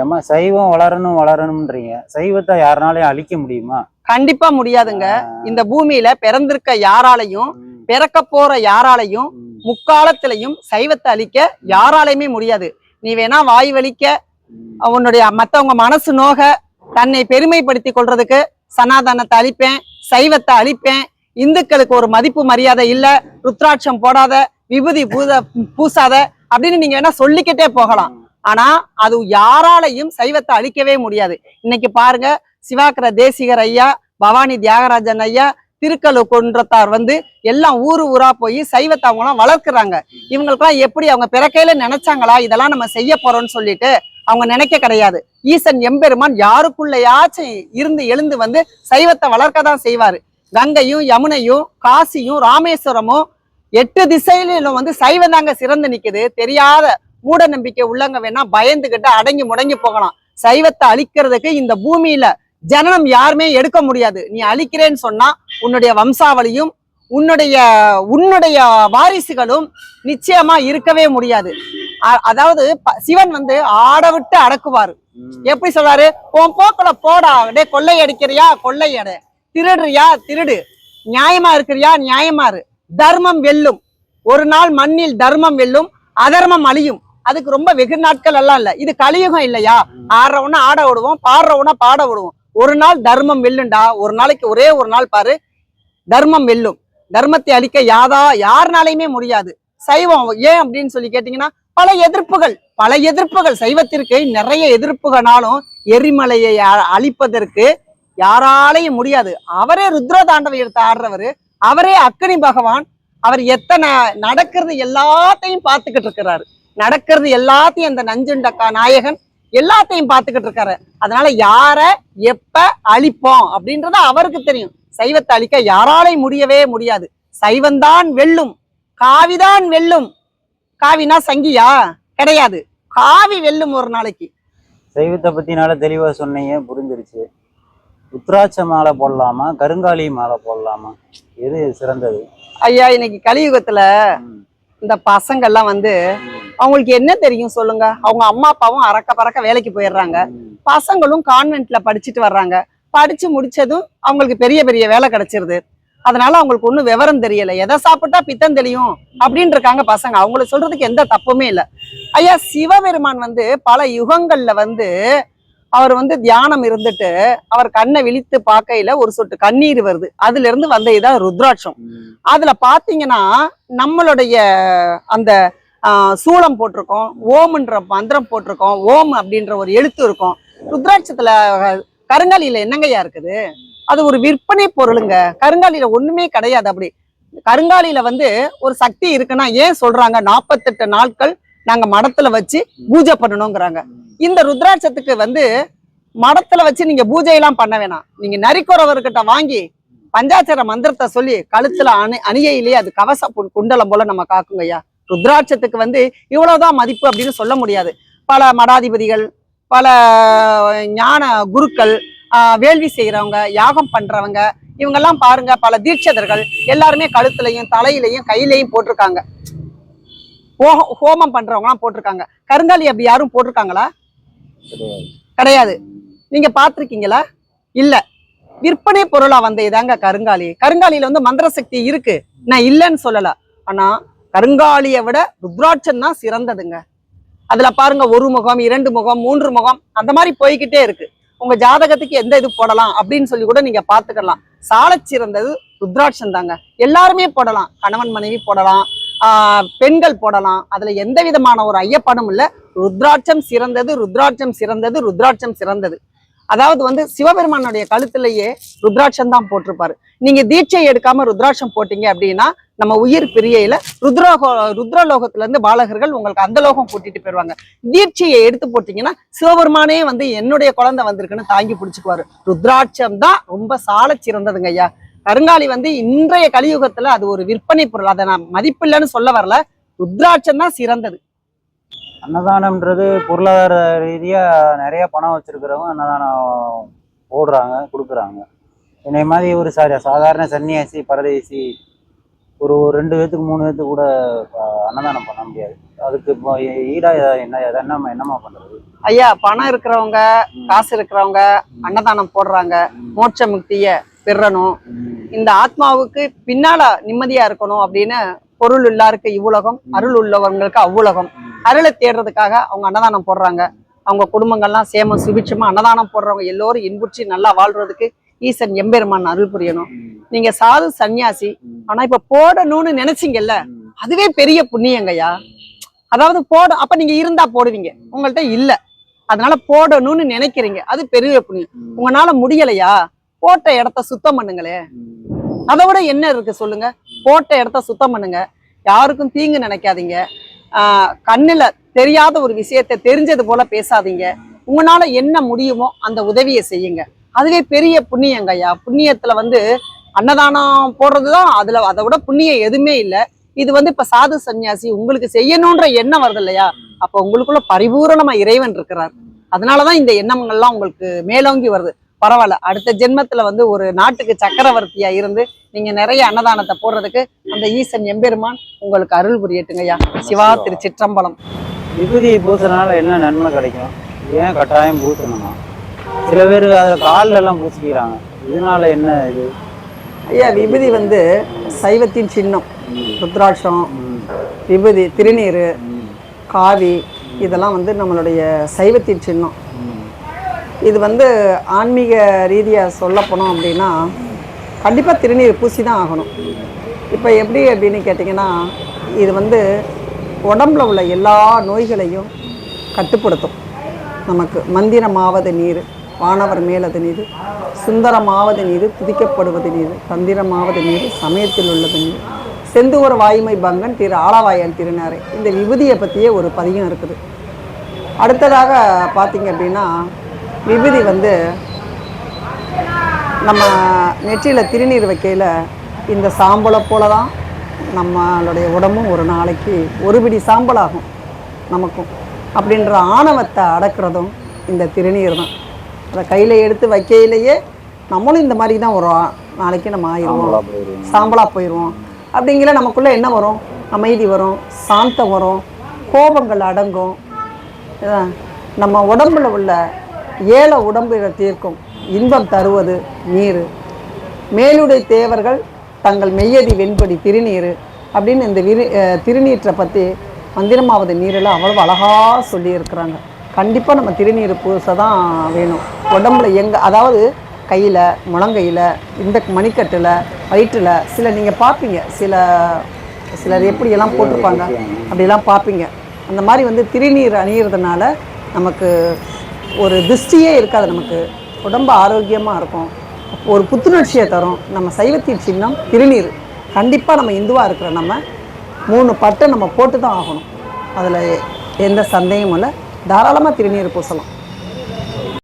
ஏமா சைவம் வளரணும் வளரணும்ன்றீங்க. சைவத்தை யாருனாலையும் அழிக்க முடியுமா? கண்டிப்பா முடியாதுங்க. இந்த பூமியில பிறந்திருக்க யாராலையும் பிறக்க போற யாராலையும் முக்காலத்திலையும் சைவத்தை அழிக்க யாராலையுமே முடியாது. நீ வேணா வாய் வலிக்க. உன்னுடைய மத்தவங்க மனசு நோக தன்னை பெருமைப்படுத்தி கொள்றதுக்கு சனாதனத்தை அழிப்பேன் சைவத்தை அழிப்பேன். இந்துக்களுக்கு ஒரு மதிப்பு மரியாதை இல்ல ருத்ராட்சம் போடாத விபூதி பூத பூசாத அப்படின்னு நீங்க வேணா சொல்லிக்கிட்டே போகலாம். ஆனா அது யாராலையும் சைவத்தை அழிக்கவே முடியாது. இன்னைக்கு பாருங்க சிவாக்கர தேசிகர் ஐயா பவானி தியாகராஜன் ஐயா திருக்கலு குன்றத்தார் வந்து எல்லாம் ஊரு ஊரா போய் சைவத்தை அவங்களாம் வளர்க்குறாங்க. இவங்களுக்கெல்லாம் எப்படி அவங்க பிறக்கையில நினைச்சாங்களா? இதெல்லாம் நம்ம செய்ய போறோம்னு சொல்லிட்டு அவங்க நினைக்க கிடையாது. ஈசன் எம்பெருமான் யாருக்குள்ளையாச்சும் இருந்து எழுந்து வந்து சைவத்தை வளர்க்க தான் செய்வாரு. கங்கையும் யமுனையும் காசியும் ராமேஸ்வரமும் எட்டு திசையிலும் வந்து சைவம் தாங்க சிறந்து நிக்குது. தெரியாத மூட நம்பிக்கை உள்ளவங்க வேணா பயந்துகிட்டு அடங்கி முடங்கி போகலாம். சைவத்தை அழிக்கிறதுக்கு இந்த பூமியில ஜனனம் யாருமே எடுக்க முடியாது. நீ அழிக்கிறேன்னு சொன்னா உன்னுடைய வம்சாவளியும் உன்னுடைய உன்னுடைய வாரிசுகளும் நிச்சயமா இருக்கவே முடியாது. அதாவது சிவன் வந்து ஆட விட்டு அடக்குவாரு. எப்படி சொல்றாரு? உன் போக்குல போடா. டே கொள்ளை அடிக்கிறியா? கொள்ளை அடு திருடுறியா? திருடு. நியாயமா இருக்கிறியா? நியாயமா இரு. தர்மம் வெல்லும். ஒரு நாள் மண்ணில் தர்மம் வெல்லும். அதர்மம் அழியும். அதுக்கு ரொம்ப வெகு நாட்கள் எல்லாம் இல்ல. இது கலியுகம் இல்லையா? ஆடுறவன ஆட விடுவோம் பாடுறவன பாட விடுவோம். ஒரு நாள் தர்மம் வெல்லுண்டா? ஒரு நாளைக்கு ஒரே ஒரு நாள் பாரு தர்மம் வெல்லும். தர்மத்தை அழிக்க யாதா யாருனாலையுமே முடியாது. சைவம் ஏன் அப்படின்னு சொல்லி கேட்டீங்கன்னா பல எதிர்ப்புகள் பல எதிர்ப்புகள். சைவத்திற்கு நிறைய எதிர்ப்புகளாலும் எரிமலையை அழிப்பதற்கு யாராலையும் முடியாது. அவரே ருத்ர தாண்டவம் எடுத்து ஆடுறவரு அவரே அக்னி பகவான் அவர் எத்தனை நடக்கிறது எல்லாத்தையும் பார்த்துக்கிட்டு இருக்கிறாரு. நடக்கிறது எல்லாத்தையும் அந்த நஞ்சுண்டக்கா நாயகன் எல்லாத்தையும் பார்த்துக்கிட்டு இருக்காரு. அதனால யார எப்ப அழிப்போம் அப்படின்றது அவருக்கு தெரியும். சைவத்தை அழிக்க யாராலையும் முடியவே முடியாது. சைவந்தான் வெல்லும். காவிதான் வெல்லும். காவினா சங்கியா? கிடையாது. காவி வெல்லும் ஒரு நாளைக்கு. சைவத்தை பத்தி நல்லா தெளிவா சொன்னீங்க புரிஞ்சிருச்சு. உத்ராட்ச மாலை போடலாமா? கருங்காலி மாலை போடலாமா? எது சிறந்தது? ஐயா இன்னைக்கு கலியுகத்துல இந்த பசங்க எல்லாம் வந்து அவங்களுக்கு என்ன தெரியும் சொல்லுங்க? அவங்க அம்மா அப்பாவும் அறக்க பறக்க வேலைக்கு போயிடுறாங்க. பசங்களும் கான்வென்ட்ல படிச்சுட்டு வர்றாங்க. படிச்சு முடிச்சதும் அவங்களுக்கு பெரிய பெரிய வேலை கிடைச்சிருது. அதனால அவங்களுக்கு ஒண்ணும் விவரம் தெரியல. எதை சாப்பிட்டா பித்தம் தெரியும் அப்படின்னு இருக்காங்க பசங்க. அவங்கள சொல்றதுக்கு எந்த தப்புமே இல்லை. ஐயா சிவபெருமான் வந்து பல யுகங்கள்ல வந்து அவர் வந்து தியானம் இருந்துட்டு அவர் கண்ணை விழித்து பார்க்கையில ஒரு சொட்டு கண்ணீர் வருது. அதுல இருந்து வந்த இதான் ருத்ராட்சம். அதுல பாத்தீங்கன்னா நம்மளுடைய அந்த சூளம் போட்டிருக்கோம் ஓம்ன்ற மந்திரம் போட்டிருக்கோம் ஓம் அப்படின்ற ஒரு எழுத்து இருக்கும். ருத்ராட்சத்துல கருங்காலியில என்னங்கய்யா இருக்குது? அது ஒரு விற்பனை பொருளுங்க. கருங்காலியில ஒண்ணுமே கிடையாது அப்படி. கருங்காலியில வந்து ஒரு சக்தி இருக்குன்னா ஏன் சொல்றாங்க? நாற்பத்தெட்டு நாட்கள் நாங்க மடத்துல வச்சு பூஜை பண்ணணுங்கிறாங்க. இந்த ருத்ராட்சத்துக்கு வந்து மடத்துல வச்சு நீங்க பூஜை எல்லாம் பண்ண வேணாம். நீங்க நரிக்குறவர்கிட்ட வாங்கி பஞ்சாட்சர மந்திரத்தை சொல்லி கழுத்துல அணி அணியையிலேயே அது கவச குண்டலம் போல நம்ம காக்குங்கய்யா. ருத்ராட்சத்துக்கு வந்து இவ்வளவுதான் மதிப்பு அப்படின்னு சொல்ல முடியாது. பல மடாதிபதிகள் பல ஞான குருக்கள் ஆஹ், வேள்வி செய்யறவங்க யாகம் பண்றவங்க இவங்கெல்லாம் பாருங்க பல தீட்சதர்கள் எல்லாருமே கழுத்துலயும் தலையிலையும் கையிலையும் போட்டிருக்காங்க. ஹோமம் பண்றவங்கலாம் போட்டிருக்காங்க. கருங்காலி அப்படி யாரும் போட்டிருக்காங்களா? கிடையாது. கிடையாது நீங்க பாத்திருக்கீங்களா இல்ல. விற்பனை பொருளா வந்த இதாங்க கருங்காலி. கருங்காலியில வந்து மந்திர சக்தி இருக்கு. நான் இல்லைன்னு சொல்லல. ஆனா கருங்காலியை விட ருத்ராட்சம் தான் சிறந்ததுங்க. அதுல பாருங்க ஒரு முகம் இரண்டு முகம் மூன்று முகம் அந்த மாதிரி போய்கிட்டே இருக்கு. உங்க ஜாதகத்துக்கு எந்த இது போடலாம் அப்படின்னு சொல்லி கூட நீங்க பாத்துக்கலாம் சாலச் சிறந்தது ருத்ராட்சம் தாங்க. எல்லாருமே போடலாம். கணவன் மனைவி போடலாம். பெண்கள் போடலாம். அதுல எந்த விதமான ஒரு ஐயப்பாடும் இல்ல. ருத்ராட்சம் சிறந்தது ருத்ராட்சம் சிறந்தது ருத்ராட்சம் சிறந்தது. அதாவது வந்து சிவபெருமானுடைய கழுத்துலயே ருத்ராட்சம் தான் போட்டிருப்பாரு. நீங்க தீட்சை எடுக்காம ருத்ராட்சம் போட்டீங்க அப்படின்னா நம்ம உயிர் பிரியையில ருத்ரோகோ ருத்ரலோகத்துல இருந்து பாலகர்கள் உங்களுக்கு அந்த லோகம் கூட்டிட்டு போயிருவாங்க. தீட்சையை எடுத்து போட்டீங்கன்னா சிவபெருமானே வந்து என்னுடைய குழந்தை வந்திருக்குன்னு தாங்கி பிடிச்சுக்குவாரு. ருத்ராட்சம் தான் ரொம்ப சால சிறந்ததுங்க ஐயா. கருங்காலி வந்து இன்றைய கலியுகத்துல அது ஒரு விற்பனை பொருள். அதை நான் மதிப்பில்லைன்னு சொல்ல வரல. ருத்ராட்சம் தான் சிறந்தது. அன்னதானம்ன்றது பொருளாதார ரீதியா நிறைய பணம் வச்சிருக்கிறவங்க அன்னதானம் போடுறாங்க கொடுக்குறாங்க. என்னை மாதிரி ஒரு சா சாதாரண சன்னியாசி பரதேசி ஒரு ஒரு ரெண்டு பேத்துக்கு மூணு பேத்துக்கு கூட அன்னதானம் பண்ண முடியாது. அதுக்கு இப்போ ஈ- ஈடா எதா- என்ன எதா என்னம்மா என்னம்மா பண்றது? ஐயா பணம் இருக்கிறவங்க காசு இருக்கிறவங்க அன்னதானம் போடுறாங்க. மோட்ச முக்திய பெறணும். இந்த ஆத்மாவுக்கு பின்னால நிம்மதியா இருக்கணும் அப்படின்னு பொருள் இல்லாருக்கு இவ்வுலகம் அருள் உள்ளவங்களுக்கு அவ்வுலகம். அருளை தேடுறதுக்காக அவங்க அன்னதானம் போடுறாங்க. அவங்க குடும்பங்கள்லாம் சேம சுபிட்சமா அன்னதானம் போடுறவங்க எல்லோரும் இன்புற்றி நல்லா வாழ்றதுக்கு ஈசன் எம்பெருமான் அருள் புரியணும். நீங்க சாது சன்னியாசி ஆனா இப்ப போடணும்னு நினைச்சீங்கல்ல அதுவே பெரிய புண்ணியங்கய்யா. அதாவது போட அப்ப நீங்க இருந்தா போடுவீங்க. உங்கள்ட்ட இல்ல. அதனால போடணும்னு நினைக்கிறீங்க. அது பெரிய புண்ணியம். உங்களால முடியலையா? போட்ட இடத்த சுத்தம் பண்ணுங்களே அதை விட என்ன இருக்கு சொல்லுங்க? போட்ட இடத்த சுத்தம் பண்ணுங்க. யாருக்கும் தீங்கு நினைக்காதீங்க. ஆஹ் கண்ணுல தெரியாத ஒரு விஷயத்தை தெரிஞ்சது போல பேசாதீங்க. உங்களால என்ன முடியுமோ அந்த உதவியை செய்யுங்க. அதுவே பெரிய புண்ணியங்கய்யா புண்ணியத்துல வந்து அன்னதானம் போடுறதுதான் அதுல அதை விட புண்ணியம் எதுவுமே இல்ல. இது வந்து இப்ப சாது சன்னியாசி உங்களுக்கு செய்யணும்ன்ற எண்ணம் வருது இல்லையா? அப்ப உங்களுக்குள்ள பரிபூரணமா இறைவன் இருக்கிறார். அதனாலதான் இந்த எண்ணங்கள்லாம் உங்களுக்கு மேலோங்கி வருது. பரவாயில்ல. அடுத்த ஜென்மத்துல வந்து ஒரு நாட்டுக்கு சக்கரவர்த்தியா இருந்து நீங்க நிறைய அன்னதானத்தை போடுறதுக்கு அந்த ஈசன் எம்பெருமான் உங்களுக்கு அருள் புரியட்டுங்கய்யா. சிவா திருச்சிற்றம்பலம். விபூதி பூசுறதுனால என்ன நன்மை கிடைக்கும்? ஏன் கட்டாயம் பூசணுமா? சில பேர் அதில் கால்ல எல்லாம் பூசிக்கிறாங்க. இதனால என்ன இது? ஐயா விபூதி வந்து சைவத்தின் சின்னம். ருத்ராட்சம் விபூதி திருநீர் காவி இதெல்லாம் வந்து நம்மளுடைய சைவத்தின் சின்னம். இது வந்து ஆன்மீக ரீதியாக சொல்ல போனோம் அப்படின்னா கண்டிப்பாக திருநீர் பூசி தான் ஆகணும். இப்போ எப்படி அப்படின்னு கேட்டிங்கன்னா இது வந்து உடம்புல உள்ள எல்லா நோய்களையும் கட்டுப்படுத்தும். நமக்கு மந்திரமாவது நீர் வானவர் மேலது நீர் சுந்தரமாவது நீர் துதிக்கப்படுவது நீர் தந்திரமாவது நீர் சமயத்தில் உள்ளது நீர் செந்தூர வாய்மை பங்கன் திரு ஆளவாயன் திருநாரை. இந்த விபூதியை பற்றியே ஒரு பதியம் இருக்குது. அடுத்ததாக பார்த்தீங்க அப்படின்னா விபூதி வந்து நம்ம நெற்றியில் திருநீர் வைக்கையில் இந்த சாம்பலை போல தான் நம்மளுடைய உடம்பும் ஒரு நாளைக்கு ஒரு பிடி சாம்பலாகும் நமக்கும். அப்படின்ற ஆணவத்தை அடக்கிறதும் இந்த திருநீர் தான். அதை கையில் எடுத்து வைக்கையிலேயே நம்மளும் இந்த மாதிரி தான் ஒரு ஆ- நாளைக்கு நம்ம ஆயிடுவோம் சாம்பலா போயிடுவீங்க. சாம்பலா போயிடுவோம் அப்படிங்கிற நமக்குள்ள என்ன வரும்? அமைதி வரும் சாந்தம் வரும் கோபங்கள் அடங்கும். நம்ம உடம்புல உள்ள ஏழை உடம்புல தீர்க்கும். இன்பம் தருவது நீர். மேலுடை தேவர்கள் தங்கள் மெய்யதி வெண்படி திருநீர் அப்படின்னு இந்த விரு திருநீற்றை பற்றி மந்திரமாவது நீரில் அவ்வளவு அழகாக சொல்லியிருக்கிறாங்க. கண்டிப்பாக நம்ம திருநீர் பூச தான் வேணும். உடம்புல எங்கே அதாவது கையில் முழங்கையில் இந்த மணிக்கட்டில் வயிற்றில் சில நீங்கள் பார்ப்பீங்க. சில சிலர் எப்படியெல்லாம் போட்டிருப்பாங்க அப்படிலாம் பார்ப்பீங்க. அந்த மாதிரி வந்து திருநீர் அணியிறதுனால நமக்கு ஒரு திருஷ்டியே இருக்காது நமக்கு. உடம்பு ஆரோக்கியமாக இருக்கும். ஒரு புத்துணர்ச்சியை தரும். நம்ம சைவத்தின் சின்னம் திருநீர். கண்டிப்பாக நம்ம இந்துவாக இருக்கிற நம்ம மூணு பட்டை நம்ம போட்டு தான் ஆகணும். அதில் எந்த சந்தேகமும் இல்லை. தாராளமாக திருநீர் பூசலாம்.